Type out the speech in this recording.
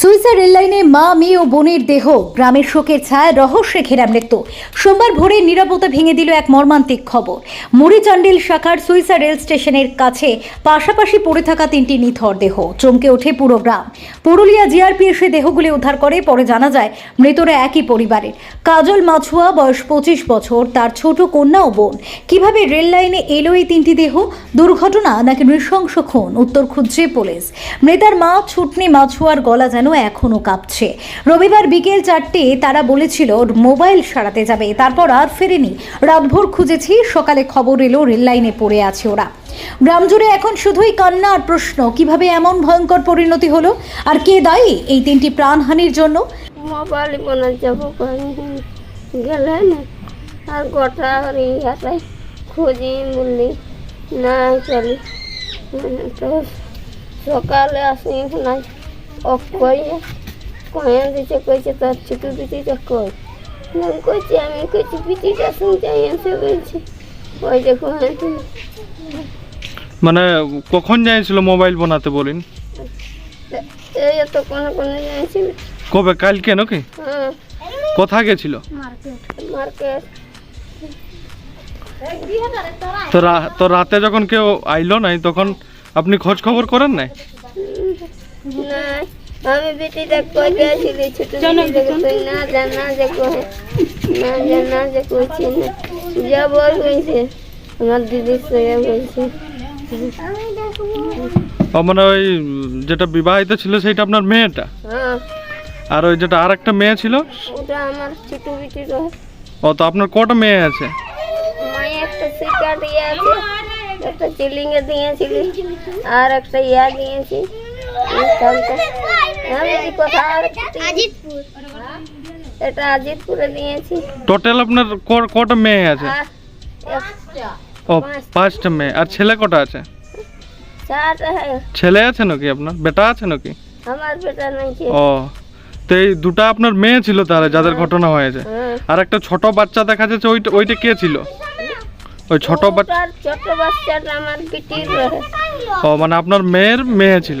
সুইসার রেললাইনে মা, মেয়ে ও বোনের দেহ। গ্রামের শোকের ছায়া, রহস্যে ঘেরা মৃত্যু। সোমবার ভোরে নিরাপত্তা ভেঙে দিল এক মর্মান্তিক খবর। মুড়িচান্ডিল শাখার সুইসার রেল স্টেশনের কাছে পাশাপাশি পড়ে থাকা তিনটি নিথর দেহ। চমকে ওঠে পুরো গ্রাম। পুরুলিয়া জিআরপি এসে দেহগুলি উদ্ধার করে, পরে জানা যায় মৃতরা একই পরিবারের। কাজল মাছুয়া, বয়স পঁচিশ বছর, তার ছোট কন্যা ও বোন। কীভাবে রেল লাইনে এলো এই তিনটি দেহ? দুর্ঘটনা নাকি নৃশংস খুন? উত্তর খুঁজছে পুলিশ। মৃতার মা, ছুটনি মাছুয়ার গলা এখনও কাঁপছে। রবিবার বিকেল চারটে তারা বলেছিল, মোবাইল সারাতে যাবে, তারপর আর ফেরেনি। রাতভর খুঁজেছি, সকালে খবর এলো রেল লাইনে পড়ে আছে ওরা। গ্রাম জুড়ে এখন শুধুই কান্না আর প্রশ্ন, কীভাবে এমন ভয়ঙ্কর পরিণতি হলো? আর কে দায়ী এই তিনটি প্রাণহানির জন্য? মোবাইল মনে যাব আর গোটা ইয়াটাই খুঁজি বললি না চলি। তো সকালে আসি না অফ করিয়ে কয়ে দিচ্ছে কইছে তোর ছুটু তো কই? আমি কইছি আমি কইছি পিটিটা শুনতে এসে বলছি। ওই দেখো মানে কখন যাইছিল মোবাইল বানাতে বলেন? এই তো কোনো কোনো জানিস কবে কালকে নাকি? হ্যাঁ। কোথা গেছিল? তো রাতে যখন কেউ আইলো নাই তখন আপনি খোঁজ খবর করেন নাই? না আমি বেটিটা কই গেছিলি ছোট তুই না জানা যে কহে না জানা যে কইছি না। যা বল কইছে আমার দিদি সয়ে বলছে। ও মানে ওই যেটা বিবাহিত ছিল সেটা আপনার মেয়েটা? হ্যাঁ। আর ওই যেটা আর একটা মেয়ে ছিল? ওটা আমার ছোট বেটি ও তো আপনার কটা মেয়ে আছে? মায়ে একটা সিকার ইয়ে আছে একটা চিলিংয়ে দিয়েছিলি আর একটা ইয়া দিয়েছি। এটা আজিতপুরে দিয়েছি টোটাল আপনার কটা মেয়ে আছে? ও পাঁচটা মেয়ে। আর ছেলে কটা আছে? ছেলে আছে নাকি আপনার? বেটা আছে নাকি? আমার বেটা নাই ও তো এই দুটা আপনার মেয়ে ছিল তাহলে যাদের ঘটনা হয়েছে। হ্যাঁ আর একটা ছোট বাচ্চা দেখা যাচ্ছে ওইটা ওইটা কে ছিল? ওই ছোট বাচ্চা ছোট বাচ্চাটা আমার পিটির ও মানে আপনার মেয়ের মেয়ে ছিল।